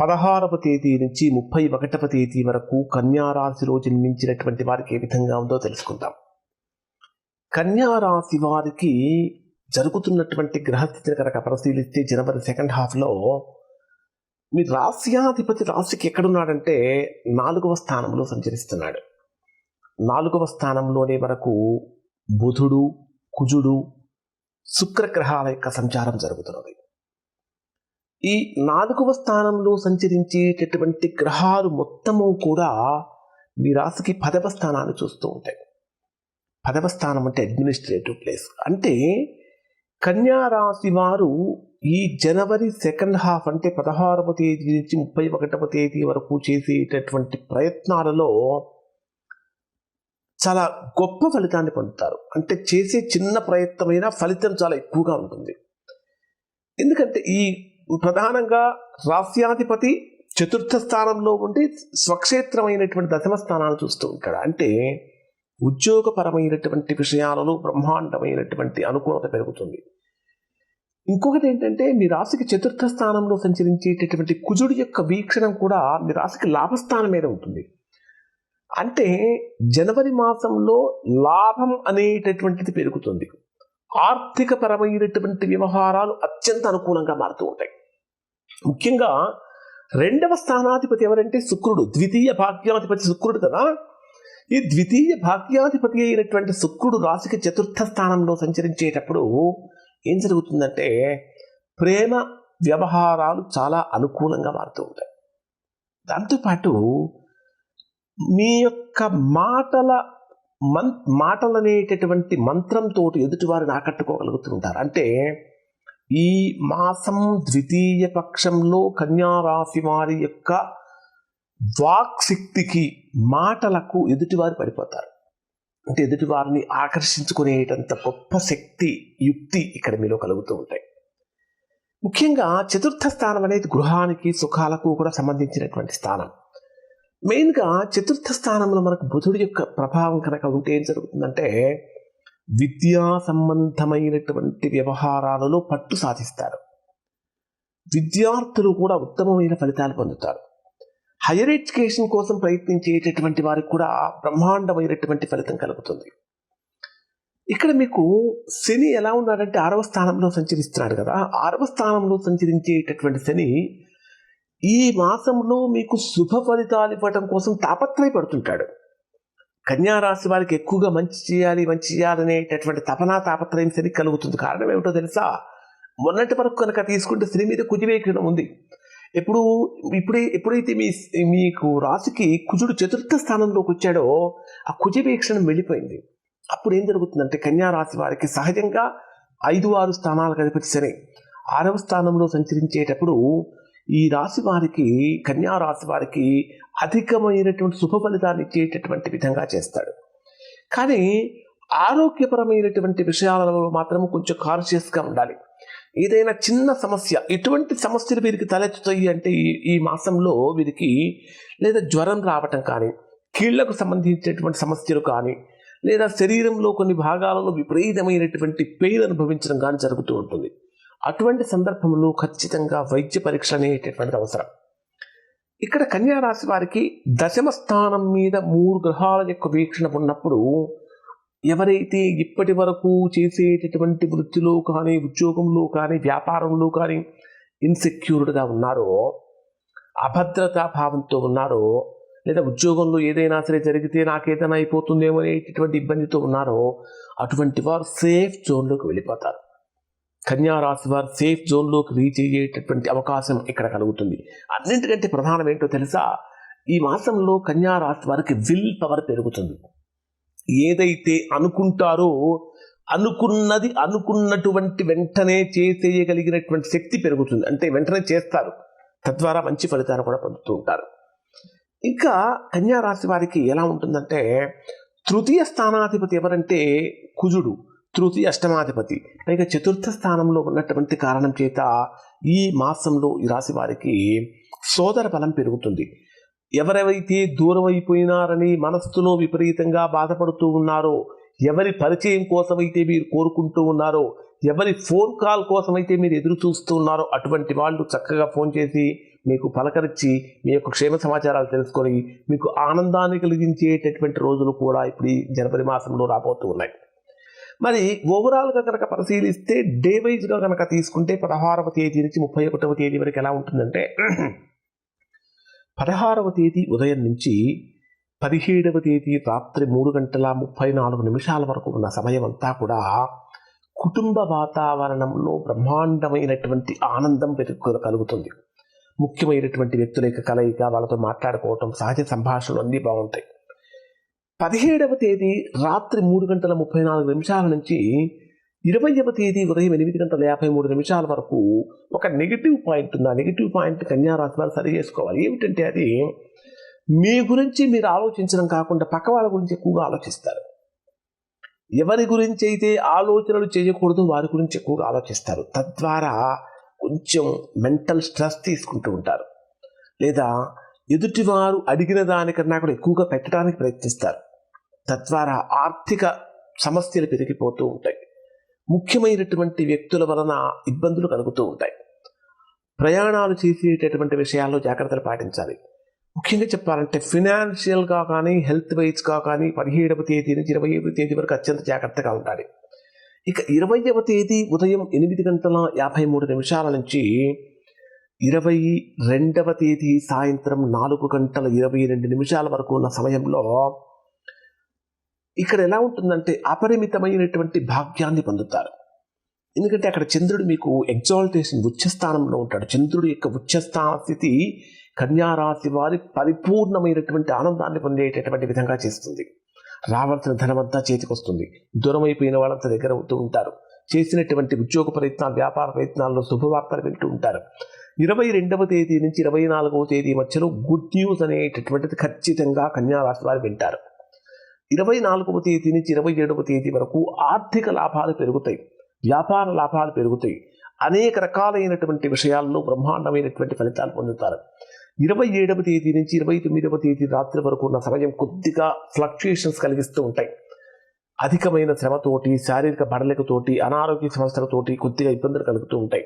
పదహారవ తేదీ నుంచి ముప్పై ఒకటవ తేదీ వరకు కన్యారాశిలో జన్మించినటువంటి వారికి ఏ విధంగా ఉందో తెలుసుకుందాం. కన్యారాశి వారికి జరుగుతున్నటువంటి గ్రహస్థితిని కనుక పరిశీలిస్తే జనవరి సెకండ్ హాఫ్లో మీ రాశ్యాధిపతి రాశికి ఎక్కడున్నాడంటే నాలుగవ స్థానంలో సంచరిస్తున్నాడు. నాలుగవ స్థానంలోనే వరకు బుధుడు కుజుడు శుక్రగ్రహాల యొక్క సంచారం జరుగుతున్నది. ఈ నాలుగవ స్థానంలో సంచరించేటటువంటి గ్రహాలు మొత్తము కూడా మీ రాశికి పదవ స్థానాన్ని చూస్తూ ఉంటాయి. పదవ స్థానం అంటే అడ్మినిస్ట్రేటివ్ ప్లేస్ అంటే కన్యా రాశి వారు ఈ జనవరి సెకండ్ హాఫ్ అంటే పదహారవ తేదీ నుంచి ముప్పై ఒకటవ తేదీ వరకు చేసేటటువంటి ప్రయత్నాలలో చాలా గొప్ప ఫలితాన్ని పొందుతారు. అంటే చేసే చిన్న ప్రయత్నమైన ఫలితం చాలా ఎక్కువగా ఉంటుంది. ఎందుకంటే ఈ ప్రధానంగా రాస్యాధిపతి చతుర్థ స్థానంలో ఉండి స్వక్షేత్రమైనటువంటి దశమ స్థానాలు చూస్తూ ఉంటాడు. అంటే ఉద్యోగపరమైనటువంటి విషయాలలో బ్రహ్మాండమైనటువంటి అనుకూలత పెరుగుతుంది. ఇంకొకటి ఏంటంటే మీ రాశికి చతుర్థ స్థానంలో సంచరించేటటువంటి కుజుడి యొక్క వీక్షణం కూడా మీ రాశికి లాభస్థానం మీద ఉంటుంది. అంటే జనవరి మాసంలో లాభం అనేటటువంటిది పెరుగుతుంది. ఆర్థిక పరమైనటువంటి వ్యవహారాలు అత్యంత అనుకూలంగా మారుతూ ఉంటాయి. ముఖ్యంగా రెండవ స్థానాధిపతి ఎవరంటే శుక్రుడు. ద్వితీయ భాగ్యాధిపతి శుక్రుడు కదా? ఈ ద్వితీయ భాగ్యాధిపతి అయినటువంటి శుక్రుడు రాశికి చతుర్థ స్థానంలో సంచరించేటప్పుడు ఏం జరుగుతుందంటే ప్రేమ వ్యవహారాలు చాలా అనుకూలంగా మారుతూ ఉంటాయి. దాంతోపాటు మీ యొక్క మాటల మన్ మాటలనేటటువంటి మంత్రంతో ఎదుటివారిని ఆకట్టుకోగలుగుతూ ఉంటారు అంటే ఈ మాసం ద్వితీయ పక్షంలో కన్యారాశి వారి యొక్క వాక్శక్తికి మాటలకు ఎదుటివారు పడిపోతారు. అంటే ఎదుటివారిని ఆకర్షించుకునేటంత గొప్ప శక్తి యుక్తి ఇక్కడ మీలో కలుగుతూ ఉంటాయి. ముఖ్యంగా చతుర్థ స్థానం అనేది గృహానికి సుఖాలకు కూడా సంబంధించినటువంటి స్థానం. మెయిన్గా చతుర్థ స్థానంలో మనకు బుధుడి యొక్క ప్రభావం కనుక ఉంటే ఏం జరుగుతుందంటే విద్యా సంబంధమైనటువంటి వ్యవహారాలలో పట్టు సాధిస్తారు. విద్యార్థులు కూడా ఉత్తమమైన ఫలితాలు పొందుతారు. హైయర్ ఎడ్యుకేషన్ కోసం ప్రయత్నించేటటువంటి వారికి కూడా బ్రహ్మాండమైనటువంటి ఫలితం కలుగుతుంది. ఇక్కడ మీకు శని ఎలా ఉన్నాడంటే ఆరవ స్థానంలో సంచరిస్తున్నాడు కదా. ఆరవ స్థానంలో సంచరించేటటువంటి శని ఈ మాసంలో మీకు శుభ ఫలితాలు ఇవ్వటం కోసం తాపత్రయపడుతుంటాడు. కన్యా రాశి వారికి ఎక్కువగా మంచి చేయాలి మంచి చేయాలనేటటువంటి తపనా తాపత్రయం శని కలుగుతుంది. కారణం ఏమిటో తెలుసా? మొన్నటి వరకు కనుక తీసుకుంటే శ్రీ మీద కుజివేక్షణం ఉంది. ఎప్పుడు ఇప్పుడే ఎప్పుడైతే మీ మీకు రాశికి కుజుడు చతుర్థ స్థానంలోకి వచ్చాడో ఆ కుజవీక్షణం వెళ్ళిపోయింది. అప్పుడు ఏం జరుగుతుందంటే కన్యా రాశి వారికి సహజంగా ఐదు ఆరు స్థానాలకు అధిపతి సరే ఆరవ స్థానంలో సంచరించేటప్పుడు ఈ రాశి వారికి కన్యా రాశి వారికి అధికమైనటువంటి శుభ ఫలితాన్ని ఇచ్చేటటువంటి విధంగా చేస్తాడు. కానీ ఆరోగ్యపరమైనటువంటి విషయాలలో మాత్రం కొంచెం కాన్షియస్గా ఉండాలి. ఏదైనా చిన్న సమస్య ఎటువంటి సమస్యలు వీరికి తలెత్తుతాయి అంటే ఈ ఈ మాసంలో వీరికి లేదా జ్వరం రావటం కానీ కీళ్ళకు సంబంధించినటువంటి సమస్యలు కానీ లేదా శరీరంలో కొన్ని భాగాలలో విపరీతమైనటువంటి పెయిన్ అనుభవించడం కానీ జరుగుతూ ఉంటుంది. అటువంటి సందర్భంలో ఖచ్చితంగా వైద్య పరీక్ష అనేటటువంటిది అవసరం. ఇక్కడ కన్యా రాశి వారికి దశమ స్థానం మీద మూడు గ్రహాల యొక్క వీక్షణ ఉన్నప్పుడు ఎవరైతే ఇప్పటి వరకు చేసేటటువంటి వృత్తిలో కానీ ఉద్యోగంలో కానీ వ్యాపారంలో కానీ ఇన్సెక్యూర్డ్గా ఉన్నారో అభద్రతా భావంతో ఉన్నారో లేదా ఉద్యోగంలో ఏదైనా సరే జరిగితే నాకేదైనా అయిపోతుందేమో అనేటటువంటి ఇబ్బందితో ఉన్నారో అటువంటి వారు సేఫ్ జోన్లోకి వెళ్ళిపోతారు. కన్యా రాశి వారు సేఫ్ జోన్లోకి రీచ్ అయ్యేటటువంటి అవకాశం ఇక్కడ కలుగుతుంది. అన్నింటికంటే ప్రధానం ఏంటో తెలుసా? ఈ మాసంలో కన్యా రాశి వారికి విల్ పవర్ పెరుగుతుంది. ఏదైతే అనుకుంటారో అనుకున్నది అనుకున్నటువంటి వెంటనే చేసేయగలిగినటువంటి శక్తి పెరుగుతుంది. అంటే వెంటనే చేస్తారు. తద్వారా మంచి ఫలితాలు కూడా పొందుతూ ఉంటారు. ఇంకా కన్యా రాశి వారికి ఎలా ఉంటుందంటే తృతీయ స్థానాధిపతి ఎవరంటే కుజుడు. తృతీయ అష్టమాధిపతి. పైగా చతుర్థ స్థానంలో ఉన్నటువంటి కారణం చేత ఈ మాసంలో ఈ రాశి వారికి సోదర బలం పెరుగుతుంది. ఎవరెవరైతే దూరం అయిపోయినారని మనస్సులో విపరీతంగా బాధపడుతూ ఉన్నారో ఎవరి పరిచయం కోసమైతే మీరు కోరుకుంటూ ఉన్నారో ఎవరి ఫోన్ కాల్ కోసమైతే మీరు ఎదురు చూస్తూ ఉన్నారో అటువంటి వాళ్ళు చక్కగా ఫోన్ చేసి మీకు పలకరించి మీ యొక్క క్షేమ సమాచారాలు తెలుసుకొని మీకు ఆనందాన్ని కలిగించేటటువంటి రోజులు కూడా ఇప్పుడు ఈ జనవరి మాసంలో రాబోతూ ఉన్నాయి. మరి ఓవరాల్గా కనుక పరిశీలిస్తే డే వైజ్గా కనుక తీసుకుంటే పదహారవ తేదీ నుంచి ముప్పై ఒకటవ తేదీ వరకు ఎలా ఉంటుందంటే పదహారవ తేదీ ఉదయం నుంచి పదిహేడవ తేదీ రాత్రి మూడు గంటల ముప్పై నాలుగు నిమిషాల వరకు ఉన్న సమయం అంతా కూడా కుటుంబ వాతావరణంలో బ్రహ్మాండమైనటువంటి ఆనందం పెరుగు కలుగుతుంది. ముఖ్యమైనటువంటి వ్యక్తుల యొక్క కలయిక వాళ్ళతో మాట్లాడుకోవటం సహజ సంభాషణలు అన్నీ బాగుంటాయి. పదిహేడవ తేదీ రాత్రి మూడు గంటల ముప్పై నాలుగు నిమిషాల నుంచి ఇరవైవ తేదీ ఉదయం ఎనిమిది గంటల యాభై మూడు నిమిషాల వరకు ఒక నెగిటివ్ పాయింట్ ఉంది. ఆ నెగిటివ్ పాయింట్ కన్యారాశి వారు సరి చేసుకోవాలి. ఏమిటంటే అది మీ గురించి మీరు ఆలోచించడం కాకుండా పక్క వాళ్ళ గురించి ఎక్కువగా ఆలోచిస్తారు. ఎవరి గురించి అయితే ఆలోచనలు చేయకూడదు వారి గురించి ఎక్కువగా ఆలోచిస్తారు. తద్వారా కొంచెం మెంటల్ స్ట్రెస్ తీసుకుంటూ ఉంటారు. లేదా ఎదుటివారు అడిగిన దానికన్నా కూడా ఎక్కువగా పెట్టడానికి ప్రయత్నిస్తారు. తద్వారా ఆర్థిక సమస్యలు పెరిగిపోతూ ఉంటాయి. ముఖ్యమైనటువంటి వ్యక్తుల వలన ఇబ్బందులు కలుగుతూ ఉంటాయి. ప్రయాణాలు చేసేటటువంటి విషయాల్లో జాగ్రత్తలు పాటించాలి. ముఖ్యంగా చెప్పాలంటే ఫినాన్షియల్గా కానీ హెల్త్ వైజ్గా కానీ పదిహేడవ తేదీ నుంచి ఇరవైవ తేదీ వరకు అత్యంత జాగ్రత్తగా ఉండాలి. ఇక ఇరవైవ తేదీ ఉదయం ఎనిమిది గంటల యాభై మూడు నిమిషాల నుంచి ఇరవై రెండవ తేదీ సాయంత్రం నాలుగు గంటల ఇరవై రెండు నిమిషాల వరకు ఉన్న సమయంలో ఇక్కడ ఎలా ఉంటుందంటే అపరిమితమైనటువంటి భాగ్యాన్ని పొందుతారు. ఎందుకంటే అక్కడ చంద్రుడు మీకు ఎగ్జాల్టేషన్ ఉచ్చస్థానంలో ఉంటాడు. చంద్రుడి యొక్క ఉచ్చస్థాన స్థితి కన్యారాశి వారి పరిపూర్ణమైనటువంటి ఆనందాన్ని పొందేటటువంటి విధంగా చేస్తుంది. రావాల్సిన ధనమంతా చేతికొస్తుంది. దూరం అయిపోయిన వాళ్ళంతా దగ్గర అవుతూ ఉంటారు. చేసినటువంటి ఉద్యోగ ప్రయత్నాలు వ్యాపార ప్రయత్నాల్లో శుభవార్తలు వింటూ ఉంటారు. ఇరవై రెండవ తేదీ నుంచి ఇరవై నాలుగవ తేదీ మధ్యలో గుడ్ న్యూస్ అనేటటువంటిది ఖచ్చితంగా కన్యారాశి వారు వింటారు. ఇరవై నాలుగవ తేదీ నుంచి ఇరవై ఏడవ తేదీ వరకు ఆర్థిక లాభాలు పెరుగుతాయి. వ్యాపార లాభాలు పెరుగుతాయి. అనేక రకాలైనటువంటి విషయాల్లో బ్రహ్మాండమైనటువంటి ఫలితాలు పొందుతారు. ఇరవై ఏడవ తేదీ నుంచి ఇరవై తొమ్మిదవ తేదీ రాత్రి వరకు ఉన్న సమయం కొద్దిగా ఫ్లక్చుయేషన్స్ కలిగిస్తూ ఉంటాయి. అధికమైన శ్రమతోటి శారీరక బడలికతోటి అనారోగ్య సమస్యలతోటి కొద్దిగా ఇబ్బందులు కలుగుతూ ఉంటాయి.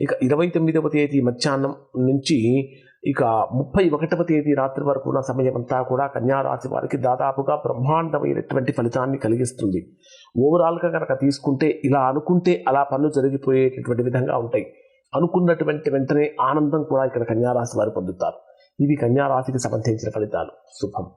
ఇక ఇరవై తొమ్మిదవ తేదీ మధ్యాహ్నం నుంచి ఇక ముప్పై ఒకటవ తేదీ రాత్రి వరకు ఉన్న సమయం అంతా కూడా కన్యారాశి వారికి దాదాపుగా బ్రహ్మాండమైనటువంటి ఫలితాన్ని కలిగిస్తుంది. ఓవరాల్గా కనుక తీసుకుంటే ఇలా అనుకుంటే అలా పనులు జరిగిపోయేటటువంటి విధంగా ఉంటాయి. అనుకున్నటువంటి వెంటనే ఆనందం కూడా ఇక్కడ కన్యారాశి వారు పొందుతారు. ఇవి కన్యారాశికి సంబంధించిన ఫలితాలు. శుభం.